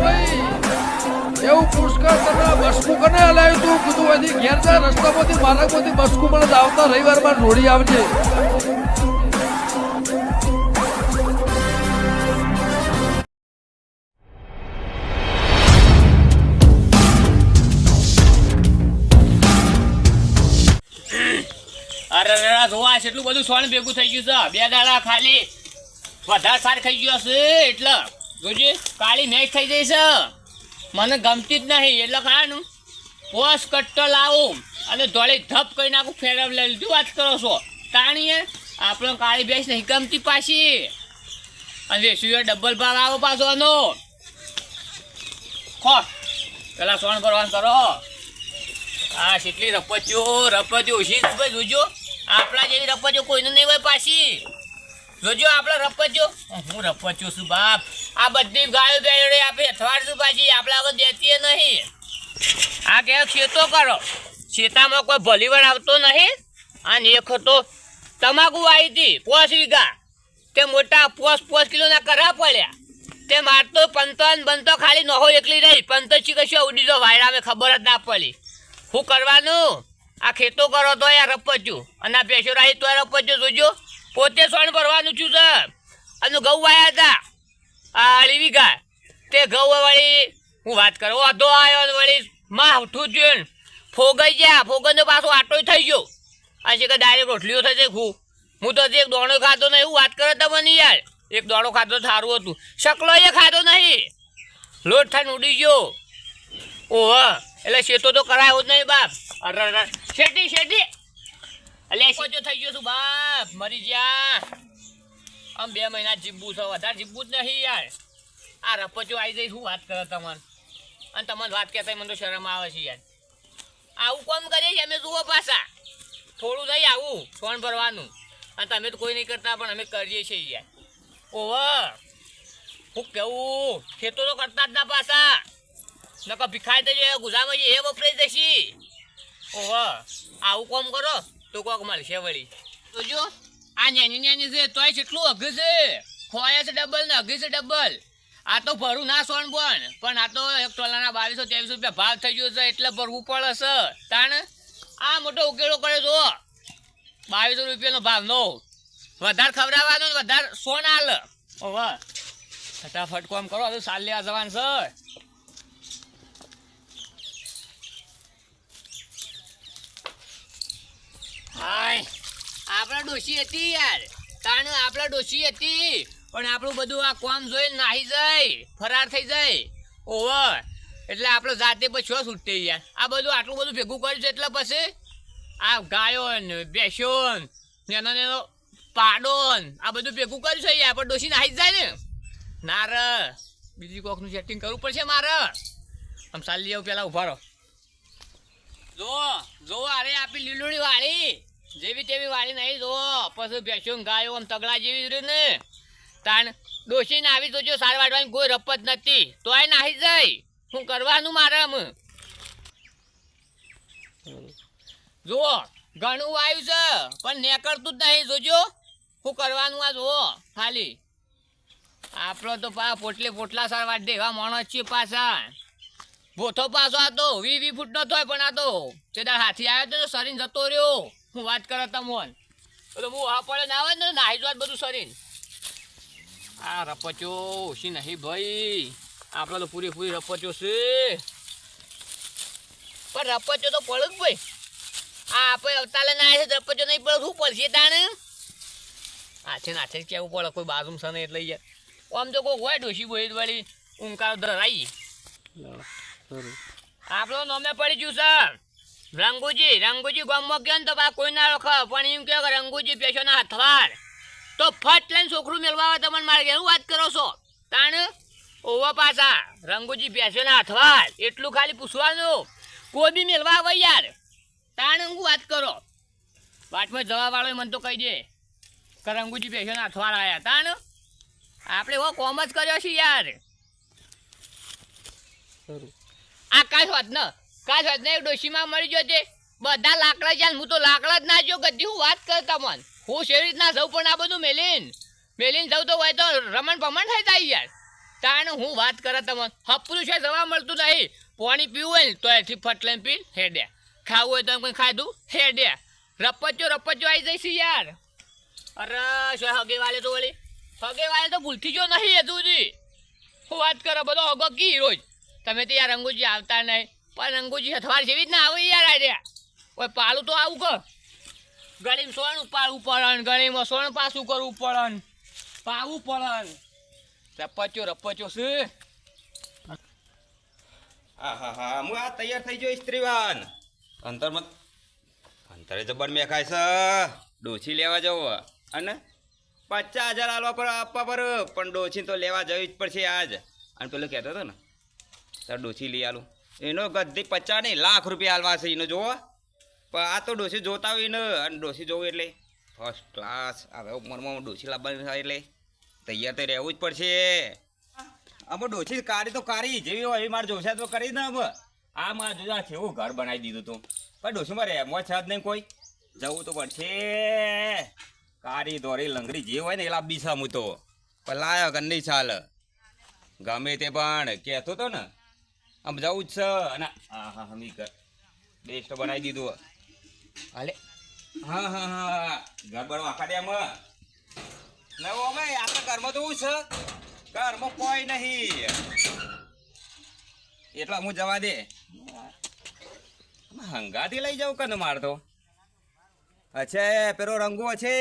ભાઈ. એવું પુષ્કળ તને બસકું કને હલાવ્યું તું. કીધું અહીંથી ઘેર જા, રસ્તામાંથી માર્ગમાંથી બસકું જ આવતા રવિવારમાં રોડી આવજે. કેટલું બધું સોન ભેગું થઈ ગયું છે. બે દાડા ખાલી. વધારે સાર ખાઈ ગયો છે એટલે. જોજે, કાળી મેચ થઈ જઈ છે. મને ગમતી જ નહીં, એટલે ખાવાનું. પોસ કટ્ટો લાવું અને ધોળી ધપ કરી નાખું ફેરવ લઈ લીધું. વાત કરો છો. તાણીએ, આપણો કાળી ભેંસ નહીં ગમતી પાછી. અને વેસુએ ડબલ ભાવ આવો પાછો આનો. ખો પેલા સોન ભરવાન કરો. હા કેટલી રપચ્યો રપચ્યો જ ભાઈ, જોજો. આપણા જેવી રપચ્યો કોઈને નહીં હોય પાછી. જોજો આપણે રપચ્યો હું રપચ્યો છું બાપ. આ બધી ગાયો બેડે આપણે અથવાડશું પાછી આપણે આગળ દેતી નહીં. આ કે ખેતો કરો? શેતામાં કોઈ ભલીવડ આવતો નહીં? અને એક હતો તમાકુ આવી હતી, પોસ વીઘા. તે મોટા પોસ પોસ કિલોના કરા પડ્યા. તે મારતો પંતો બનતો ખાલી નહો એકલી રહી. પંતો ચી કશું ઉડી તો વાયરામે ખબર જ ના પડી. શું કરવાનું? આ ખેતો કરો તો યાર રપચ્યું અને આ પેશો રાહી તો રપચ્યું જોજો. પોતે સોણ ભરવાનું છું સર અને ઘઉં વાયા હતા. આ અઢી તે ઘઉ વળી હું વાત કરું અધો આવ્યો વળી માં છું ને ફોગાઈ ગયા ફોગનનો પાછો આટો થઈ ગયો. આ છે કે ડાયરેક્ટ રોટલીઓ થઈ જાય હું હું તો એક દોણો ખાતો નહીં, એવું વાત કરે તમને યાર. એક દોણો ખાતો સારું હતું. શકલો એ ખાતો નહીં. લોટ થઈને ઉડી ગયો. ઓહ, એટલે શેતો તો કરાયો જ નહીં બાપ. અરે શેઠી શેટી એટલે થઈ ગયો છું બાપ. મરી જા આમ બે મહિના જીબવું છે, વધારે જીબવું જ નહીં યાર. આ રપચો આવી જઈ શું વાત કરો તમને અને તમને વાત કહેતા મને તો શરમ આવે છે યાર. આવું કોમ કરીએ છીએ, અમે જુઓ પાછા. થોડું નહીં આવું, ફોન ભરવાનું. અને તમે તો કોઈ નહીં કરતા, પણ અમે કરીએ છીએ યાર. ઓહ, હું કેવું? ખેતો તો કરતા જ ના પાછા. નકર ભીખાઈ ગુજામાં જઈએ, એ વપરાઈ જશી. ઓહો, આવું કોમ કરો, તો કોક મળશે વળી. જોજો આ નેની નેની છે તોય કેટલું અઘ છે. ખોયા છે ડબલ ને અઘી છે ડબલ આ તો ભરું ના સોન પણ પણ આ તો એક ટોલાના બાવીસો ત્રેવીસો રૂપિયા ભાવ થઈ ગયો છે, એટલે ભરવું પડે છે. તાણ, આ મોટો ઉકેલો કરે જો. બાવીસો રૂપિયાનો ભાવ નો વધારે ખવડાવવાનો વધારે સોન આલ. ઓહો ફટાફટ કોમ કરો, હવે સાલ લેવા જવાનું છે હાય આપણા ડોશી હતી યાર. તાણ આપણા ડોશી હતી. પણ આપણું બધું આ કોમ જોઈને નાહી જાય. ફરાર થઈ જાય. ઓવર. એટલે આપણે જાતે પછી છૂટતે યાર? આ બધું આટલું બધું ભેગું કર્યું છે એટલે પછી આ ગાયો ને બેસ્યો નેનો નેનો પાડો ને આ બધું ભેગું કર્યું છે યાર. પણ ડોશી નાહી જાય ને. ના રે. બીજી કોકનું સેટિંગ કરવું પડશે મારે. આમ ચાલી જાવ પેલા ઊભા રહો. જો જો અરે આપી લીલોડી વાળી. જેવી તેવી વાળી નહીં, જો, પછી ભેસું ગાયો આમ તગડા જેવી રહ્યું ને, તાણ ડોસીને આવી તો જો સાર વાટવાની કોઈ રપત નથી, તોય નાહી જાય શું કરવાનું મારે આમ? જુઓ ઘણું આવ્યું છે, પણ નેકળતું જ નહીં, જોજો. શું કરવાનું આ જુઓ ખાલી. આપણો તો પા પોટલે પોટલા સાર વાટ દે છીએ પાછા. ભોથો પાછો આ તો વી વી ફૂટ નતો હોય પણ આ તો. તે હાથી આવ્યો તો શરીર જતો રહ્યો. હું વાત કરો તમોન તો હું આ પડે ના આવે ને નાહી જોત બધું સરીન આ રપચો ઓછી નહીં ભાઈ. આપણે તો પૂરેપૂરી રપચો છે. પણ રપચો તો પડે જ ભાઈ. આ આપણે અવતાલે ના આવે રપચો નહીં પડે શું પડશે તાણે? આછે નાથે જ કેવું પડે કોઈ બાજુ સને એટલે યાર આમ તો કોઈ હોય ડોસી બોઈ વાળી ઊંકાર ધરાઈ. આપણો નોમે પડી ગયું સર રંગુજી રંગુજી ગામમાં ગયો ને તો બા કોઈ ના રખ પણ એમ કે રંગુજી પેશોના હથવાર તો ફટ લઈને છોકરું મેળવા આવે તમને મારે કેવું વાત કરો છો? તાણ? ઓવા પાછા રંગુજી પેશોના હથવાર એટલું ખાલી પૂછવાનું. કોઈ બી મેળવા આવે યાર. તાણ હું વાત કરો. વાટમાં જવા વાળો મને તો કહી દે કે રંગુજી પેશોના હથવાર આવ્યા તાણ? આપણે એવો કોમ જ કર્યો છે યાર. આ કાંઈ હોત ને કાશ હોત ને એક ડોશીમાં મળી ગયો છે? બધા લાકડા છે હું તો લાકડા જ ના જો ગધી હું વાત કરતા મન હું શેવી રીતના જઉં પણ આ બધું મેલીન? મેલીન જઉં તો હોય તો રમણ ભમણ થઈ જાય યાર. તાણ હું વાત કરે તમને? હપરું છે, જવા મળતું નહીં. પાણી પીવું હોય ને, તો એથી ફટ લઈને પી હેડ્યા ખાવું હોય તો એમ કંઈ ખાધું હેડ્યા રપચ્યો રપચ્યો આવી જઈશ યાર. અરે, શું હગે વાલે તો વળી? હગે વાલે તો ભૂલથી જો નહીં હજુ હું વાત કરો બધો હગો કી રોજ? તમે તો યાર રંગુજી આવતા નહીં. પણ અંગુજી અથવાર જેવી જ ના આવે યાર આજે. ઓય, પાલું તો આવું કર. ગળીમાં સોણ ઉપાડવું પડન ગળીમાં સોણ પાછું કરવું પડન પાવું પડન રપચ્યો રપચ્યો છે. હા હા હા, હું આ તૈયાર થઈ ગયો સ્ત્રીવાન અંતરમાં અંતરે જબર મેખાય છે. ડોસી લેવા જવો. અને પચાસ હજાર આલવા પર આપવા પર. પણ ડોસી તો લેવા જવી જ પડશે આજ. અને પેલો કહેતો હતો ને, તાર ડોસી લઈ આલું. એનો ગદ્દી પચાસ નહીં લાખ રૂપિયા આલવા છે એનો જોવો. પણ આ તો ડોસી જોતા હોય ને અને ડોસી જોવું એટલે. ફર્સ્ટ ક્લાસ હવે ઉંમરમાં ડોસી લાવવાની થાય એટલે. તૈયાર તો રહેવું જ પડશે. અમે ડોસી કાઢી તો કાઢી, જેવી હોય એવી મારે જોશે તો કરી ને હવે. આ મારે જોતા છે એવું ઘર બનાવી દીધું તું. પણ ડોસીમાં રહેવા છે જ નહીં કોઈ. જવું તો પડશે. કારી દોરી લંગડી જે હોય ને એ લાંબી છે હું તો. પણ લાયો કે નહીં ચાલ? ગમે તે પણ. કહેતો તો ને. આમ જવું જ છે. અને હા હા હમી કર બેસ્ટ બનાવી દીધું હાલે. હા હા હા ઘર બનો આખા દે અમે આપણા ઘરમાં તો છે? ઘરમાં કોઈ નહીં. એટલા હું જવા દે. હંગાથી લઈ જાઉં કને મારતો અચ્છા પેલો રંગો છે.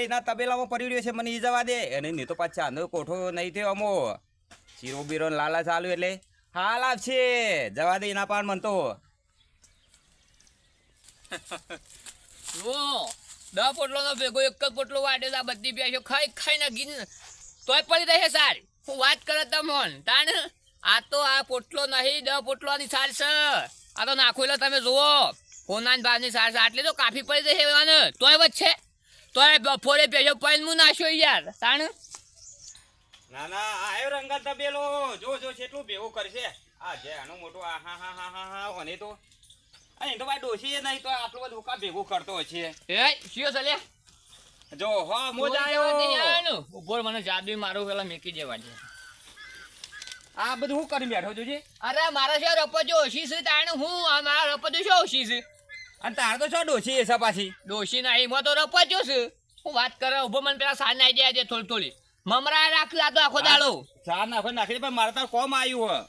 એ ના તબેલામાં પડી રહ્યો છે મને એ જવા દે. અને નહીં તો પાછા આનો કોઠો નહીં થયો અમો. શીરો બીરો લાલા ચાલુ એટલે. હાલ આપશે જવા દે એના પાડ મન તો. જો દસ ભેગો એક જ પોટલો વાટ્યો આ બધી પ્યાસો ખાઈ, ખાઈને ગીન. તોય પડી રહે સાર. હું વાત કરે તમોન. તાણ? આ તો આ પોટલો નહીં, દસ પોટલોની સાર છે. આ તો નાખો તમે જુઓ. કોનાની ભાવની સાર છે. આટલી તો કાફી પડી મને તોય વચ્ચે. તોય બપોરે પેજો પૈન હું નાખ્યો યાર. તાણ? ના ના આયો રંગા તબેલો. જો જો કેટલું ભેગું કરશે. આ જે આનું મોટું આ હા હા હા હા હા અને તો. અહીં તો ભાઈ ડોશી નહીં તો આટલું બધું કા ભેગું કરતો છે એ શિયો ચાલે. જો હો મોજા આવ્યો ઉપર મને જાદુ મારું પેલા મેકી દેવા છે આ બધું હું કરી બેઠો જોજે અરે મારા શું રપજો ઓછી છે તાણે. હું આ મારા રપજો શું ઓછી છે? અને તાર તો છો ડોસી છે પાછી? ડોસી ના એમાં તો રપજો છે. હું વાત કરે ઊભો મને પેલા સાંજ આવી જાય છે થોડી થોડી. મમરા રાખ્યું આ તો આખો દાડો. ચા નાખો નાખી પણ મારે તાર કોમ આવ્યું હે.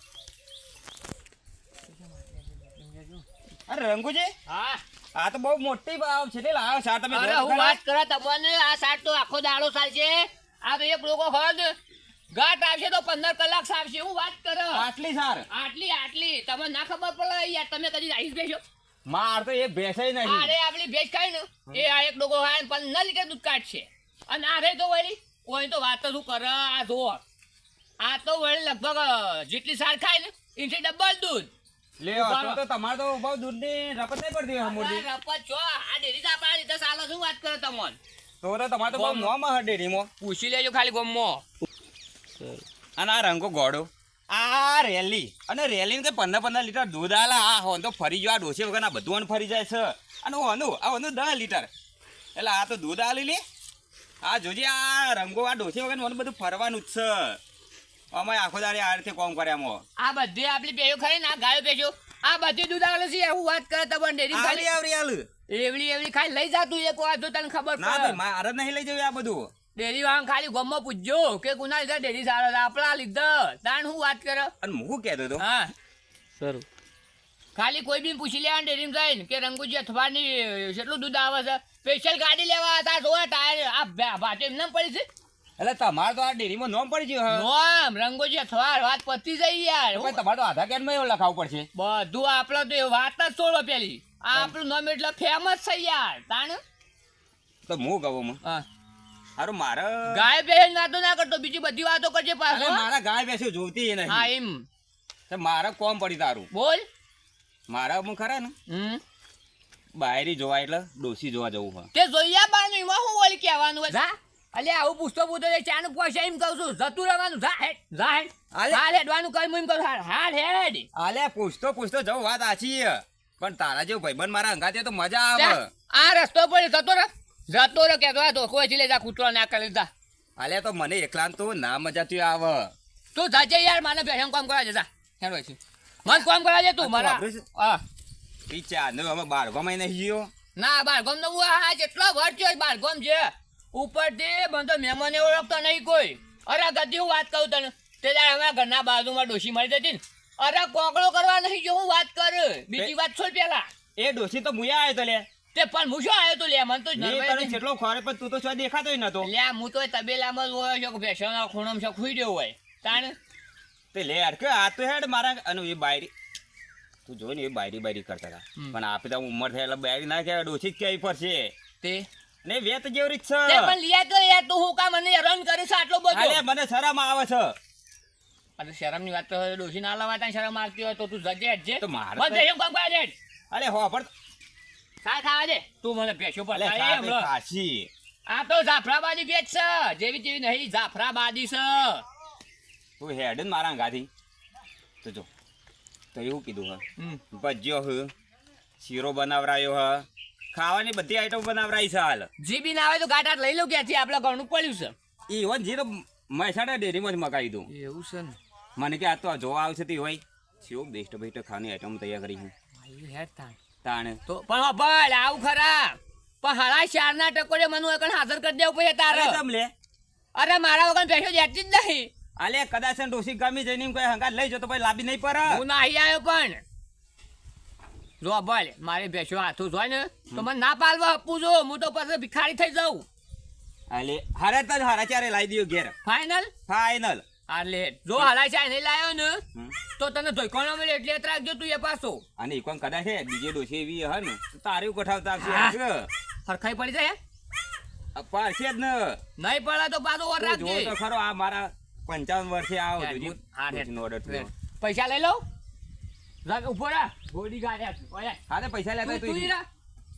અરે રંગુજી હા. આ તો બહુ મોટી ભાવ છે તે લાવો ચા તમે અરે હું વાત કરે તમને આ શાક તો આખો દાડો ચાલશે આ તો એક લોકો હદ ઘાટ આવશે તો પંદર કલાક સાવશે હું વાત કરો. આટલી સાર? આટલી આટલી. તમને ના ખબર પડે યાર તમે કદી આઈસ બેસો? માર તો એ અરે નહીં. આપણી ભેજ ખાય ને એ આ એક ડોકો ખાય પણ ન લીધે દૂધ કાઢશે. અને આ રે તો વળી કોઈ તો વાત તો શું કરે આ જો. આ તો વળી લગભગ જેટલી સાર ખાય ને એથી ડબલ દૂધ. તો તમારે તો બહુ દૂધની રપત નહીં પડતી હોય રપત છો આ ડેરી તો આપણા રીતે ચાલે શું વાત કરો તમને તો તો તમારે તો બહુ ગોમ. મોં હે ડેરીમાં. પૂછી લેજો ખાલી ગમો અને આ રંગો ગોળો. આ રેલી. અને રેલીને કે પંદર પંદર લીટર દૂધ આલા. આ હોન તો ફરી ગયો આ ડોસી વગર આ બધું ફરી જાય છે. અને હોનું આ હોનું દસ લીટર. એટલે આ તો દૂધ આલી લે. આ જોજે આ રંગો આ ડોસી વગર મને બધું ફરવાનું જ છે. અમે આખો દાડે આ રીતે કોમ કર્યામાં આ બધી આપણી પેયો ખરી ના આ ગાયો પેશો આ બધી દૂધ આવે છે એવું વાત કરે તમને ડેરી ખાલી. આવરી આલ. એવડી એવડી ખાલી લઈ જાતું એક વાર તો તને ખબર ના ભાઈ મારે નહીં લઈ જવું આ બધું. ડેરી વાળા ખાલી ગમો પૂછજો કે કુના લીધા ડેરી સારા હતા આપણા લીધા. તાણ હું વાત કરે? અને હું કહેતો હતો? હા. ખાલી કોઈ બી પૂછી લે ડેરીમાં જઈને કે રંગુજી અથવાની કેટલું દૂધ આવે છે. સ્પેશિયલ ગાડી લેવા હતા જોવા ટાયર આ ભા- ભાટે એમને પડી છે? એટલે તમારે તો આ ડેરીમાં નોમ પડી ગયું હે. નોમ રંગોજી અથવાર વાત પતી જઈ યાર. ભાઈ તમારે તો આધાર કાર્ડમાં એવું લખાવવું પડશે. બધું આપણો તો વાત જ છોડો પેલી. આ આપણું નોમ એટલે ફેમસ છે યાર તાણ? તો હું કહું હા. હારું મારે ગાય બેસી ના તો ના કરતો બીજી બધી વાતો કરજે પાછો મારા ગાય બેસે જોતી હા નહીં. એમ. તો મારે કોમ પડી તારું. બોલ. મારા હું ખરા ને? હમ. બાયરી જોવા એટલે ડોસી જોવા જવું હોય. તે જોયા બાનું એમાં હું વળી કહેવાનું હોય? જા. અલે આવું પૂછતો પૂછતો એ ચાનું પૈસા એમ કહું છું. જતું રહેવાનું જા હેડ જા હેડ. અલે. હાલ હેડવાનું કહ્યું એમ કહું હાલ હાલ હેડ અલે પૂછતો પૂછતો જવું વાત આછી પણ તારા જેવું ભાઈબંધ મારા અંગાતે તો મજા આવે. આ રસ્તો પર જતો રહે. જતો રહે કે તો ધોકો લે જા કૂતરો ના કરી જા. અલે તો મને એકલા તો ના મજા થી આવે. તું જાજે યાર મને ભેસણ કામ કરવા જતા હેરો છે મન કામ કરવા દે તું આ મારા હા. ઈ અમે નહીં ગયો? ના બારગોમ નો હું આ જેટલો વર છે છે. ઉપરથી બંધો મહેમાન ઓળખતો નહીં કોઈ. અરે ગધી હું વાત કહું તને? તે દાડે અમારા ઘરના બાજુમાં ડોશી મળી જતી ને. અરે કોકડો કરવા નહીં જો હું વાત કર. બીજી વાત છોડ પેલા? એ ડોસી તો મુયા આવ્યો તો લે. તે પણ હું શું આવ્યો તો લે? મને તો તને જેટલો ખોરે પણ તું તો શું દેખાતો નતો. લે હું તો તબેલામાં હોય છે કે ભેંસોના ખૂણામાં ખુઈ રહ્યો હોય. તાણ? તે લે યાર કે આ તો હેડ મારા અને એ બાયરી તું જોઈ ને એ બાયરી બાયરી કરતા હતા પણ આપે તો ઉંમર થાય એટલે બાયરી ના કહેવાય ડોસી જ કહેવી પડશે. તે? ને વેત જેવરી રીત છે. પણ લે તો યાર તું હું કામ મને હેરાન છે આટલો બધો? અરે મને શરમ આવે છે. અરે શરમની વાત તો ડોસી ના લવાતા શરમ આવતી હોય તો તું જજે જજે તો મારે બસ ભેંસો કામ કરવા અરે હો પણ સા ખાવા દે. તું મને ભેંસો પર. ખાસી આ તો જાફરાબાદી બેચ છે. જેવી જેવી નહીં જાફરાબાદી છે. તું હેડ મારા ગાધી તો જો. તો એવું કીધું હ. ભજીયો હ. શીરો બનાવરાયો હ. ખાવાની બધી આઈટમ બનાવરાઈ છે હાલ. જી બી ના આવે તો ગાંઠ લઈ લઉં ક્યાંથી? આપણે ઘણું પડ્યું છે. ઈવન જી તો મહેસાણા ડેરીમાં જ મગાવી દઉં. એવું છે ને. મને કે આ તો જોવા આવશે તે હોય. શિવ બેસ્ટ બેસ્ટ ખાવાની આઈટમ તૈયાર કરી હું. તાણ. તાણે. તો પણ ભાઈ આવું ખરા. પણ હાલા ચાર ના ટકોરે મને એકણ હાજર કરી દેવું પછી તારે. લે. અરે મારા વગર ભેંસો જતી જ નહીં. આલે કદાચ ને ડોસી ગામી જઈને એમ હંગાત લઈ જો તો ભાઈ લાભી નહીં પર હું નહીં આવ્યો પણ. જો બોલ મારી ભેંસો હાથું જોય ને તો મને ના પાલવા આપું જો હું તો પછી ભિખારી થઈ જાઉં. આલે હારે તને હારા ચારે લાવી દયો ઘેર. ફાઇનલ ફાઈનલ આલે જો હલાય છે નહીં લાયો ને તો તને ધોઈકોનો મળે એટલે યાદ રાખજો તું એ પાછો. અને કોણ કદાચ બીજી બીજે ડોસી એવી હે ને તારી ગોઠવતા. આવશે હરખાઈ પડી જાય આ જ ને. નહીં પડે તો પાછો ઓર રાખજે. તો ખરો આ મારા પંચાવન વર્ષે આવો થયો. પૈસા લઈ લઉં? રાખ ઊભો રા ગોડી ગાલ્યા છે ઓય. હા પૈસા લેતા તું તું તું રા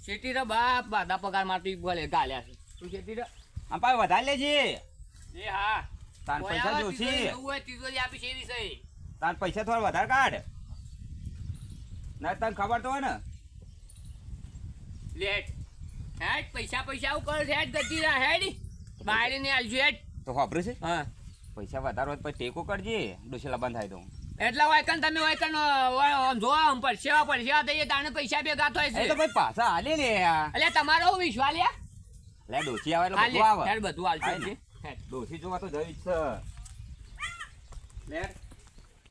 શેટી રા બાપ બાદા પગારમાંથી બોલે ગાલ્યા છે તું શેટી રા આમ પાછું વધારે લેજે. એ હા. તાર પૈસા આપી છે. તાર થોડા વધારે કાઢ. ના તને ખબર તો હોય ને. લેટ હેડ પૈસા પૈસા આવું કર હેડ ગતી રા હેડ. બાયરે ને આલજો હેડ. તો ખબર છે? હા. પૈસા વધારે હોય તો પછી ટેકો કરજે ડોસેલા બંધ થાય તો. એટલા વાયકન તમે વાયકન જો આમ પરસેવા પરસેવા થઈએ તાણે પૈસા ભેગા થાય છે. તો ભાઈ પાછા હાલે ને એટલે તમારો હું વિશ્વાસ લ્યા લે ડોસી આવે એટલે બધું આવે. બધું હાલશે ડોસી જોવા તો જઈ છે. લે.